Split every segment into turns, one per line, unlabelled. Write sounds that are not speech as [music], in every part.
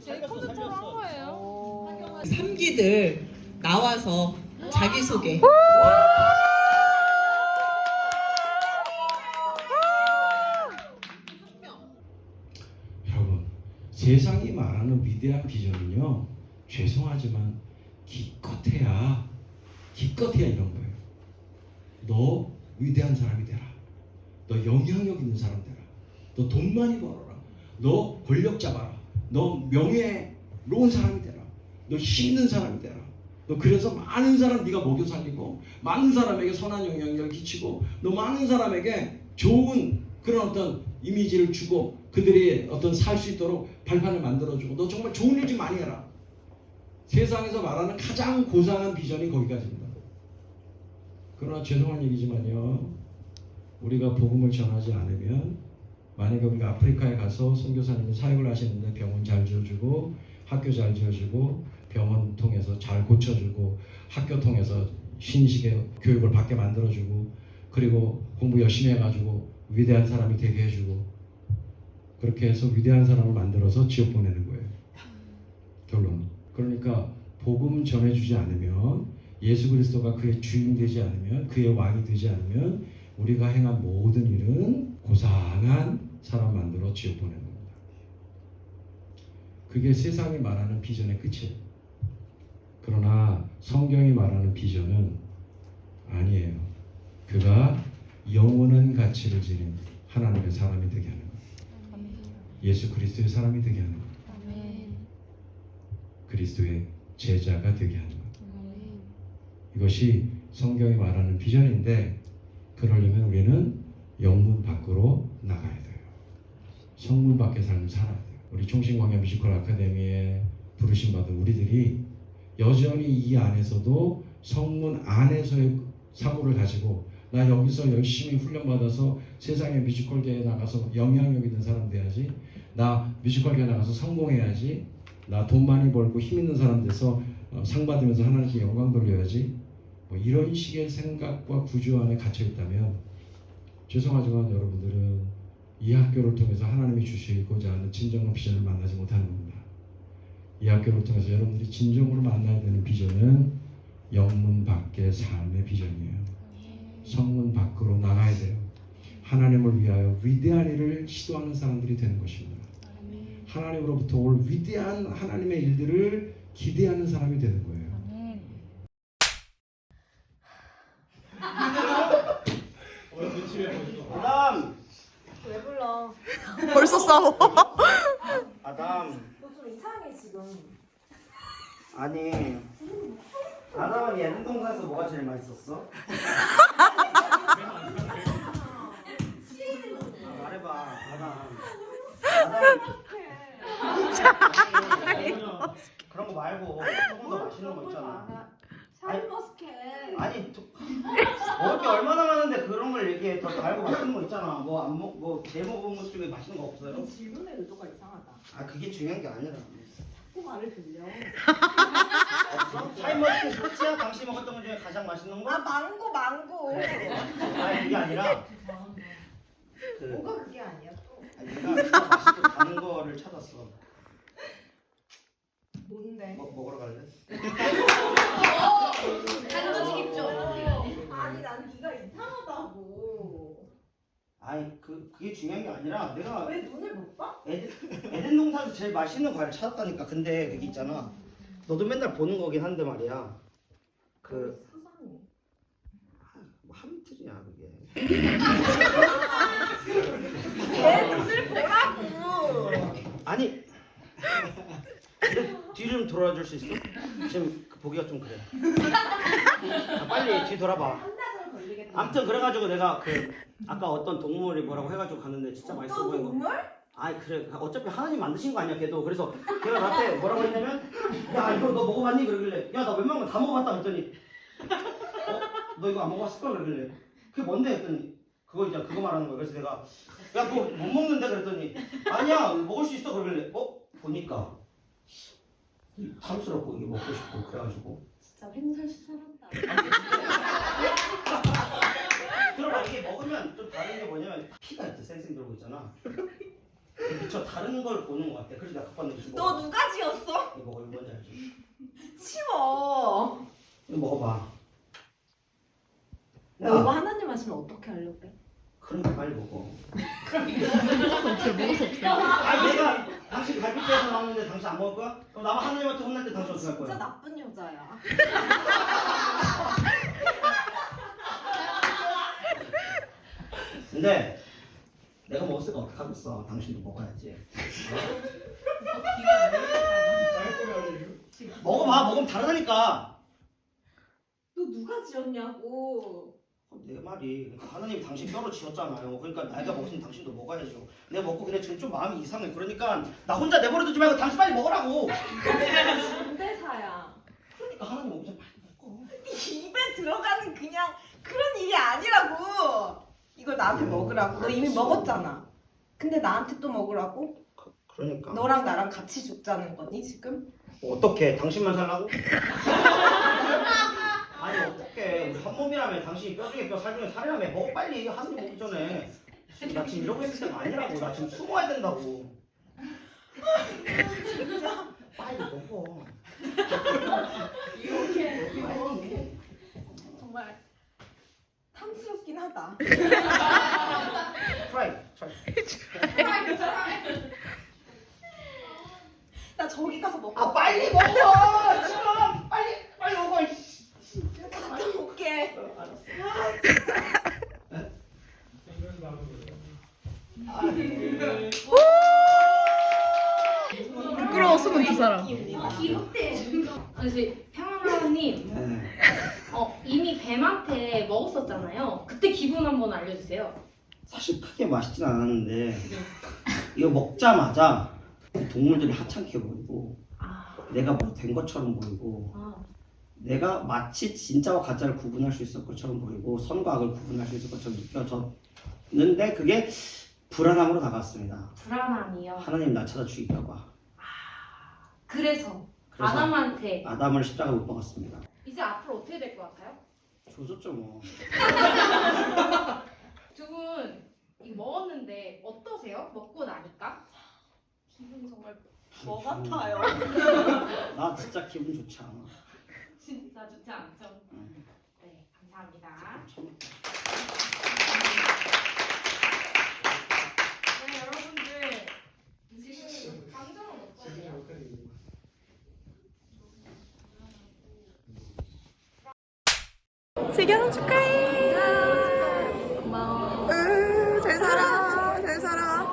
제 컴퓨터로 한 거예요.
삼기들 나와서 자기소개.
여러분, 세상이 말하는 위대한 비전은요, 죄송하지만 기껏해야, 기껏해야 이런 거예요. 너 위대한 사람이 되라. 너 영향력 있는 사람 되라. 너 돈 많이 벌어라. 너 권력 잡아라. 너 명예로운 사람이 되라. 너 힘 있는 사람이 되라. 너 그래서 많은 사람 네가 먹여 살리고 많은 사람에게 선한 영향력을 끼치고 너 많은 사람에게 좋은 그런 어떤 이미지를 주고 그들이 어떤 살 수 있도록 발판을 만들어주고 너 정말 좋은 일 좀 많이 해라. 세상에서 말하는 가장 고상한 비전이 거기까지입니다. 그러나 죄송한 얘기지만요. 우리가 복음을 전하지 않으면 만약에 우리가 아프리카에 가서 선교사님이 사역을 하시는데 병원 잘 지어주고 학교 잘 지어주고 병원 통해서 잘 고쳐주고 학교 통해서 신식의 교육을 받게 만들어주고 그리고 공부 열심히 해가지고 위대한 사람이 되게 해주고 그렇게 해서 위대한 사람을 만들어서 지옥 보내는 거예요. 결론. 그러니까 복음 전해주지 않으면 예수 그리스도가 그의 주인 되지 않으면 그의 왕이 되지 않으면 우리가 행한 모든 일은 고상한 사람 만들어 지옥 보내는 겁니다. 그게 세상이 말하는 비전의 끝이에요. 그러나 성경이 말하는 비전은 아니에요. 그가 영원한 가치를 지닌 하나님의 사람이 되게 하는 거예요. 예수 그리스도의 사람이 되게 하는 거예요. 그리스도의 제자가 되게 하는 거예요. 이것이 성경이 말하는 비전인데 그러려면 우리는 영문 밖으로 나가야 돼요. 성문 밖의 삶을 살아야. 우리 총신광야 뮤지컬 아카데미에 부르심 받은 우리들이 여전히 이 안에서도 성문 안에서의 사고를 가지고 나 여기서 열심히 훈련받아서 세상의 뮤지컬계에 나가서 영향력 있는 사람 돼야지 나 뮤지컬계에 나가서 성공해야지 나 돈 많이 벌고 힘 있는 사람 돼서 어, 상 받으면서 하나님께 영광 돌려야지 뭐 이런 식의 생각과 구조 안에 갇혀 있다면 죄송하지만 여러분들은 이 학교를 통해서 하나님이 주시고자 하는 진정한 비전을 만나지 못하는 겁니다. 이 학교를 통해서 여러분들이 진정으로 만나야 되는 비전은 영문 밖의 삶의 비전이에요. 성문 밖으로 나가야 돼요. 하나님을 위하여 위대한 일을 시도하는 사람들이 되는 것입니다. 하나님으로부터 올 위대한 하나님의 일들을 기대하는 사람이 되는 거예요.
아담!
왜 [laughs] 불러?
벌써 싸워.
아담!
너좀 이상해 지금.
아니 아담은 예능 동사에서 뭐가 제일 맛있었어? 아, 말해봐 아담 아담 그런 거 말고 조금 더 맛있는 거 있잖아
샤인머스켓.
아니 도- 먹을 게 얼마나 많은데 그런 걸 얘기해 더 달고 맛있는 거 있잖아 뭐 안 먹 뭐내 먹은 것 중에 맛있는 거 없어요?
이 질문의 의도가 이상하다.
아 그게 중요한 게 아니라
자꾸 말을 들려.
없어? 샤인머스켓 끝이야? 당신이 먹었던 것 중에 가장 맛있는 거?
아 망고 망고.
아니 그게 아니라 그
뭐가 그게 아니야 또.
아니, 내가 진짜 맛있고 다른 거를 찾았어
뭔데?
뭐, 먹으러 갈래? [laughs]
단도직입죠. 아니 난 네가 이상하다고.
그게 중요한 게 아니라 내가
왜 눈을 못 봐?
에덴, 에덴 동산에서 제일 맛있는 과일 찾았다니까 근데 그게 있잖아 너도 맨날 보는 거긴 한데 말이야 그
수상해.
뭐 하미트냐 그게
내 눈을 보라고.
아니 뒤를 좀 돌아줄 수 있어? 지금 그 보기가 좀 그래 아, 빨리 뒤 돌아봐
한달전 걸리겠다.
아무튼 그래가지고 내가 그 아까 어떤 동물이 뭐라고 해가지고 갔는데 진짜 맛있어 보이는 거.
동물?
아이 그래. 어차피 하나님 만드신 거 아니야 걔도. 그래서 걔가 나한테 뭐라고 했냐면 야 이거 너 먹어봤니? 그러길래 야 나 웬만한 거다 먹어봤다. 그랬더니 어? 너 이거 안 먹어봤을 걸? 그러길래 그게 뭔데? 했더니 그거 이제 그거 말하는 거야. 그래서 내가 야 그거 못 먹는데? 그랬더니 아니야. 먹을 수 있어. 그러길래 어? 보니까 탐스럽고 이게 먹고 싶고 그래가지고.
진짜 횡설 수설한다. [laughs]
들어봐 이게 먹으면 좀 다른 게 뭐냐면 피가 있대 쌩쌩 돌고 있잖아 미쳐 다른 걸 보는 것 같아. 그래서 내가 갖고 왔는데
너 누가 지었어?
이거 먹어 이거 뭔지 알지?
치워.
이거 먹어봐.
너 이거
야,
하나님 하시면 어떻게 하려고 해?
그러니까 빨리 먹어. 아 내가 당신 갈비뼈에서 나왔는데 당신 안 먹을 거야? 그럼 나만 하나님한테 혼날 때 당신 어떻게 할
진짜
거야?
나쁜 여자야. [laughs]
근데 내가 먹었으니까 어떻게 하겠어? 당신도 먹어야지. [laughs] 먹어봐. 먹으면 다르다니까.
너 누가 지었냐고.
어, 내 말이 하나님이 당신 뼈로 지었잖아요. 그러니까 내가 먹었으면 당신도 먹어야죠. 내가 먹고 그냥 지금 좀 마음이 이상해. 그러니까 나 혼자 내버려두지 말고 당신 빨리 먹으라고.
군대사야.
그러니까 하나님 전에 빨리 먹어.
입에 들어가는 그냥 그런 일 이. 이걸 나한테 먹으라고. 너 이미 먹었잖아. 근데 나한테 또 먹으라고?
그러니까.
너랑 나랑 같이 죽자는 거니 지금?
어떻게? 당신만 살라고? [laughs] 아니 어떻게? 우리 한 몸이라며 당신이 뼈 중에 뼈, 살 중에 살이라며 먹어 빨리 하나님 오기 전에. 나 지금 이러고 있을 때가 아니라고. 나 지금 숨어야 된다고.
진짜.
빨리 먹어. [laughs]
이렇게 정말 하다.
트라이. 트라이.
나 저기 가서 먹고
아 빨리 먹어. 지금 빨리 빨리 먹어. 이씨.
갔다 올게.
어, 알았어.
부끄러워 숨은 두 사람.
아저씨 평 안하님
네.
어, 이미 뱀한테 먹었었잖아요. 그때 기분 한번 알려주세요.
사실 크게 맛있진 않았는데 이거 먹자마자 동물들이 하찮게 보이고
아,
내가 뭐 된 것처럼 보이고
아,
내가 마치 진짜와 가짜를 구분할 수 있을 것처럼 보이고 선과 악을 구분할 수 있을 것처럼 느껴졌는데 그게 불안함으로 다가왔습니다.
불안함이요.
하나님 나 찾아 죽일까 봐.
그래서,
그래서
아담한테
아담을 십자가 못 박았습니다.
이제 앞으로 어떻게 될 것 같아요?
조졌죠 뭐. [laughs]
두 분 이거 먹었는데 어떠세요? 먹고 나니까?
기분 정말 뭐 같아요.
나 진짜 [laughs] 기분 좋지 않아.
진짜 좋지 않죠?
응.
네, 감사합니다.
참.
네, 여러분들 지금 감정은 어떠세요?
세결혼 축하해. 고마워. 으, 잘 살아. 잘 살아.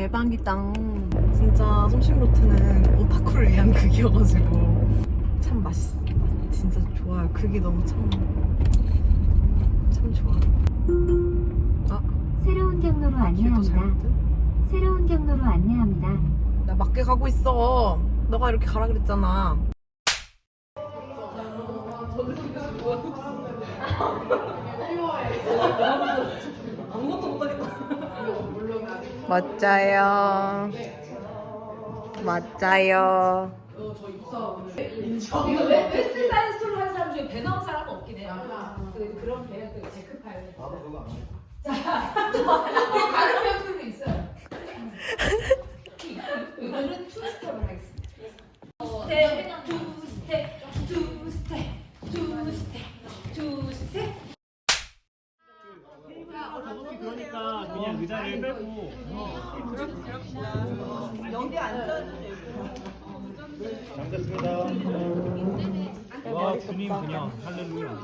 대박이다. 진짜 송심로트는 오타쿠를 위한 극이어가지고 참 맛있. 진짜 좋아요. 극이 너무 참. 참 좋아.
새로운 경로로
길도
안내합니다. 새로운 경로로 안내합니다.
나 맞게 가고 있어. 너가 이렇게 가라 그랬잖아. 멋져요. 멋져요. 저 입사
이거 웹- 웹사이트 스토리 하는 사람 중에 배 나온 사람은 없긴 해요. 그, 그런 배, 그 제크 파일.
나도 그거 안 해.
다른 배우들도 있어요. 오늘은 투 스텝을 하겠습니다. 스텝, 투 스텝, 투 스텝, 투 스텝, 투 스텝.
그러니까 그냥 의자를 빼고
여기 앉아도
잘 됐습니다. 와 주님 그냥 할렐루야.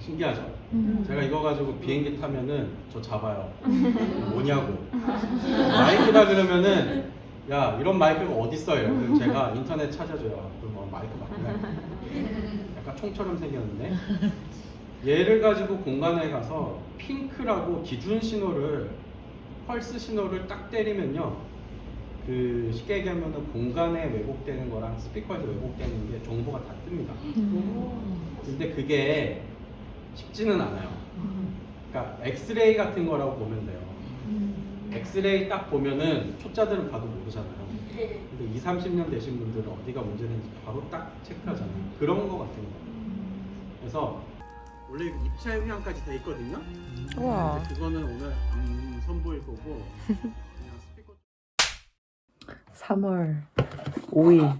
신기하죠? 제가 이거 가지고 비행기 타면은 저 잡아요. 뭐냐고. 마이크다 그러면은 야 이런 마이크가 어디 있어요? 그럼 제가 인터넷 찾아줘요. 그럼 뭐 마이크 맞구나. 약간 총처럼 생겼는데 얘를 가지고 공간에 가서 핑크라고 기준 신호를 펄스 신호를 딱 때리면요. 그 쉽게 얘기하면은 공간에 왜곡되는 거랑 스피커에서 왜곡되는 게 정보가 다 뜹니다. 근데 그게 쉽지는 않아요. 그러니까 엑스레이 같은 거라고 보면 돼요. 엑스레이 딱 보면은 초짜들은 봐도 모르잖아요. 근데 2, 30년 되신 분들은 어디가 문제되는지 바로 딱 체크하잖아요. 그런 거 같은 거. 그래서 원래 입체 음향까지 돼 있거든요.
우와.
근데 그거는 오늘 안 선보일 거고 [laughs]
3월 5일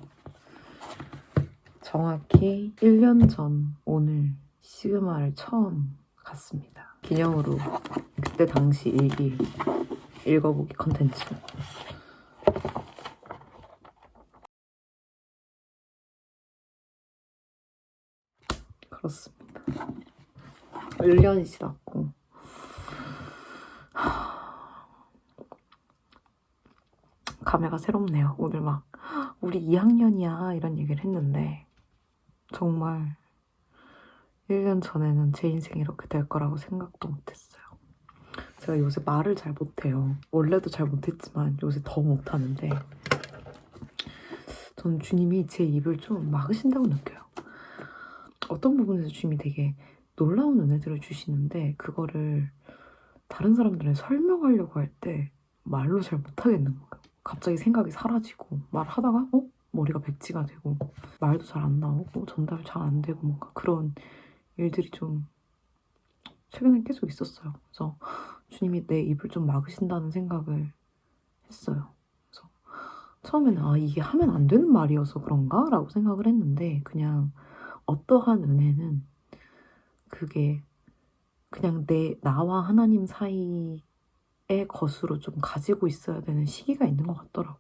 정확히 1년 전 오늘 시그마를 처음 갔습니다. 기념으로 그때 당시 일기 읽어보기 컨텐츠 그렇습니다. 1년이 지났고 감회가 새롭네요. 오늘 막 우리 2학년이야 이런 얘기를 했는데 정말 1년 전에는 제 인생이 이렇게 될 거라고 생각도 못했어요. 제가 요새 말을 잘 못해요. 원래도 잘 못했지만 요새 더 못하는데 저는 주님이 제 입을 좀 막으신다고 느껴요. 어떤 부분에서 주님이 되게 놀라운 은혜들을 주시는데 그거를 다른 사람들은 설명하려고 할 때 말로 잘 못하겠는 거예요. 갑자기 생각이 사라지고 말하다가 어? 머리가 백지가 되고 말도 잘 안 나오고 전달 잘안 되고 뭔가 그런 일들이 좀 최근에 계속 있었어요. 그래서 주님이 내 입을 좀 막으신다는 생각을 했어요. 그래서 처음에는 아 이게 하면 안 되는 말이어서 그런가라고 생각을 했는데 그냥 어떠한 은혜는 그게 그냥 내 나와 하나님 사이 의 것으로 좀 가지고 있어야 되는 시기가 있는 것 같더라고요.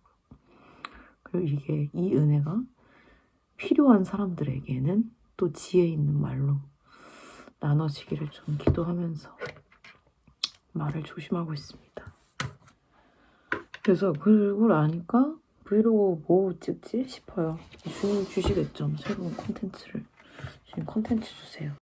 그리고 이게 이 은혜가 필요한 사람들에게는 또 지혜 있는 말로 나눠지기를 좀 기도하면서 말을 조심하고 있습니다. 그래서 그걸 아니까 브이로그 뭐 찍지 싶어요. 주님 주시겠죠. 새로운 콘텐츠를. 주님 콘텐츠 주세요.